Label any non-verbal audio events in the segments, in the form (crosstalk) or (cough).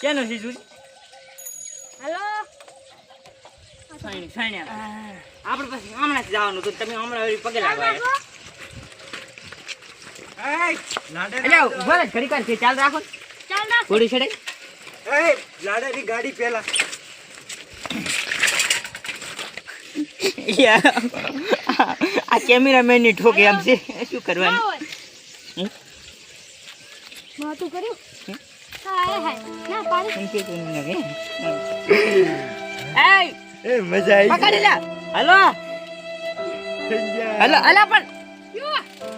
કેનો છે જુરી hello? Sign sign આપણે પછી હમણાં જ જવાનું તો તમે હમણાં વળી પગે લાગવા. એટલે ઘડીક વાર છે, ચાલ રાખો ચાલ રાખો. ઘોડી ચડે લાડાની ગાડી પેલા (laughs) આ કેમેરામેનની ઠોકે એમ છે. શું કરવાનું? એ મજા આવી પકડી લે. હલો. હલો અલા પણ.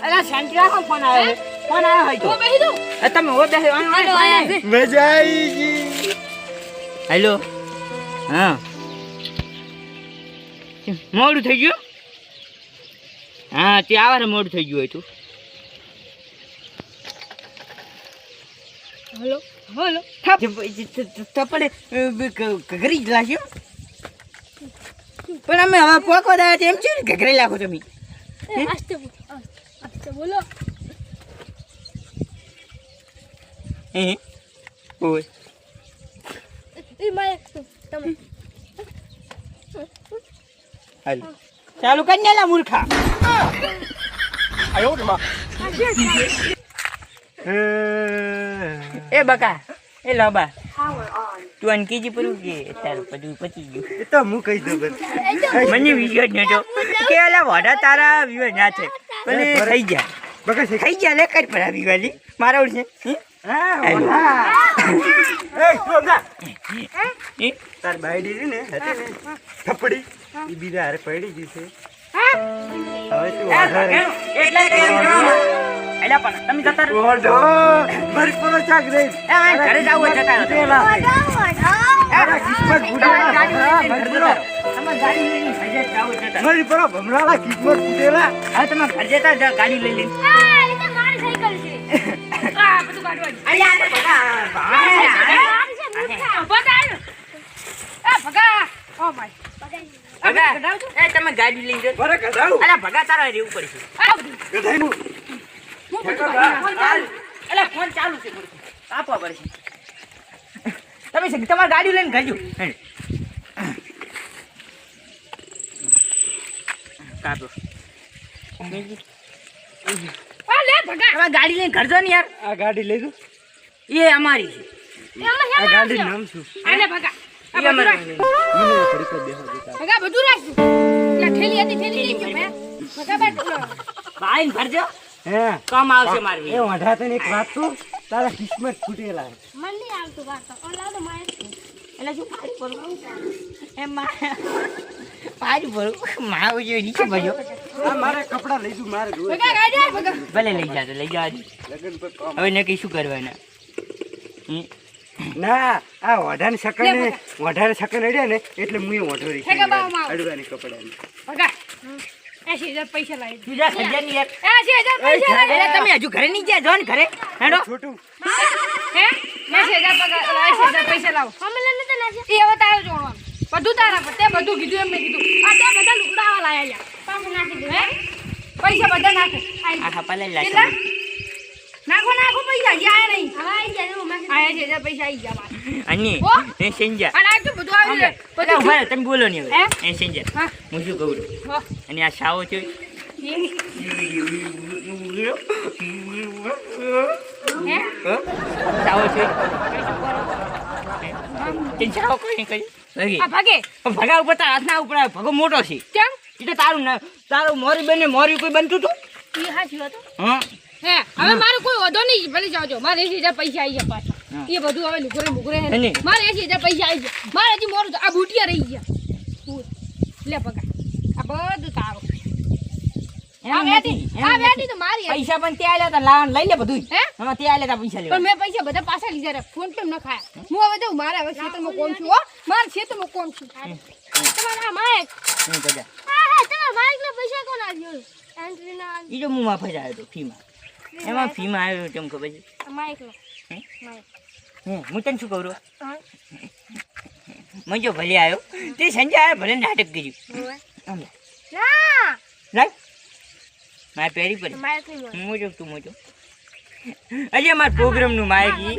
અલા શાંતિ રાખો ફોન આવે ઓ તો. બેહી દો અ, તમે છે. મજા આવી ગઈ. હેલો. હા. મોડું થઈ ગયું? હા તે આવારે મોડું થઈ ગયું હતું. તું હલો. હલો થપડે ઘગરી જ લાગ્યો પણ અમે હવે પોકો દાયા છે એમ છે ને ઘગરી લાગો તમે. એ બોલો. આસ્તે ઓય. એ માયક તમે. હાલ. ચાલુ કરી ને મૂર્ખા. એ બકા એ લાબા. તું અનકીજી પૂરું કે તારું બધું પતી ગયું. એ તો હું કહી દઉં બસ. મને વિડિયો જ નતો. કે અલા વાડા તારા વિડિયો ના છે ભલે થઈ ગયા બકા થઈ ગયા લે કર પર આવી વાલી. મારા ઓળ છે હે? એ તાર બાયડી છે ને હતી ને થપડી એ બીજા હારે પડી ગઈ છે. હવે તું વધારે એટલે કે એમ એલા પણ તમે જતા રહો. ઓઢો મારી પર ચાક રે. એ ઘરે જાવું જતા રહો. ફૂટેલા છે. મારા કિસ્મત. જતા રહો. તમારે ગાડી લઈને ઘરે જાવું જતા મારી પર ભમરાળા કિસ્મત ફૂટેલા હવે તમે ઘરે જતા ગાડી લઈ લઈને. આ એ તો મારી સાયકલ છે. (laughs) આ તમે ગાડી. મારે કઢાવું અલા, ભગા તારા રહેવું પડશે. અલા, ફોન ચાલુ છે. આપવા પડશે તમે તમારી ગાડી લઈને ઘરજો કાઢો. તમારી ગાડી લઈને ઘરજો ને યાર. આ ગાડી લઈ દઉં એ અમારી છે. આ ગાડી. નામ શું? આલે ભગા આ બધું રાખ. જ ભગા બધું રાખજો પેલા ઠેલી હતી ઠેલી લઈ ગયો મેં ભગા બેઠો ભાઈ ને હે. કામ આવશે મારી એ વાંઢા તને એક વાત કહું? તારા કિસ્મત ફૂટેલા છે. મને નહીં આવતું વાર્તા. પણ લાવો મારે એટલે શું પાણી ભરવું? એમ પાણી ભરવું? મારું જો નીચે ભર્યો મારે કપડાં લઈ મારે ભલે લઈ જાજો લઈ જાજો લગન પર કામ. હવે નક્કી શું કરવાના? ના આ વાઢાની શકન ને વાઢાની શકન અડ્યા ને એટલે હું ઓઢો રહી. અડવાની એસી હજાર પૈસા લાવી તું જા સજ્જાની એસી હજાર પૈસા લાવી તમે હજુ ઘરે નહીં ગયા જો ને ઘરે. હેડો. છોટું. હે? એસી હજાર એસી હજાર પૈસા લાવો. અમે લઈને તો નાખી એ હવે તારે જોવાનું. બધું તારા પર તે બધું કીધું એમ કીધું. આ તે બધા લુગડાવા લાયા લ્યા. પાછું નાખી દઉં પૈસા બધા નાખો. આઈ આખા પલાઈ કેટલા? નાખો નાખો પૈસા ગયા નહીં. હવે આઈ ગયા આ એસી હજાર પૈસા આવી ગયા મારે. અની એ સેંજા અને આ તો બધું આવી જાય એટલે બધું તમે બોલો નહીં હવે. એ સેંજા હું. શું કહું અને આ સાવો છે. હે? છે. તે કોઈ નહીં કરી આ ભગા. ઉપર તારા હાથના ઉપર ભગો મોટો છે. કેમ? એ તો તારું ના તારું મોરી બેન મોરી કોઈ બનતું હતું એ હાચું હતું. હા? હે હવે મારું કોઈ વધો નહીં ભલે જાવજો. મારે એસી હજાર પૈસા આવી ગયા પાછા. એ બધું હવે લુગરે મુગરે. મારે એસી હજાર પૈસા આવી ગયા. મારે હજી મોરું આ બુટિયા રહી ગયા. લે પગા આ બધું તારું. તો પૈસા પણ ત્યાં આલ્યા તા લાવવાનું લઈ લે બધું હે? ત્યાં આલ્યા તા પૈસા પણ મેં પૈસા બધા પાછા લીધા ફોન પે ન ખાયા? હું હવે જાઉં મારે હવે ખેતરમાં કોમ છું હો. મારા ખેતરમાં કોમ છું. તમારા આ માયક. હું કદા હા હા તમારા માયકના પૈસા કોણ આવ્યો એન્ટ્રીના ઈ જો હું માફજ આવ્યો હતો ફીમાં એમાં ફીમાં આવ્યો તેમ ખબર છે. હે? હે હું તને શું કહું મંજો ભલે આવ્યો. તે સંજય આવ્યો ભલે નાટક કર્યું. આમ. ના! લાય. મારે પહેરી પડી. હું મોજો તું મોજો. અજે મારા પ્રોગ્રામનું માયકી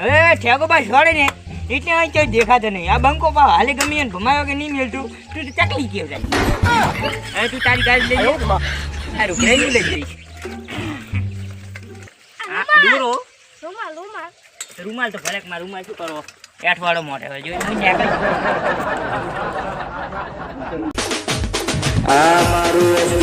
હવે ઠેકો બા છોડે ને. એટલે અહીં ક્યાંય દેખાતો નહીં. આ બંકો પા હાલે ગમી ને ભમાયો કે નહીં મેળતું તું તો ચકલી કેવ જાય. હવે તું તારી ગાડી લઈ લે. તારું ઘરે લઈ જઈશ. દૂરો રૂમાલ રૂમાલ. રૂમાલ તો ભલે મારા રૂમાલ શું કરો? એઠવાડો મોટે હોય. જોઈ હું આ મારું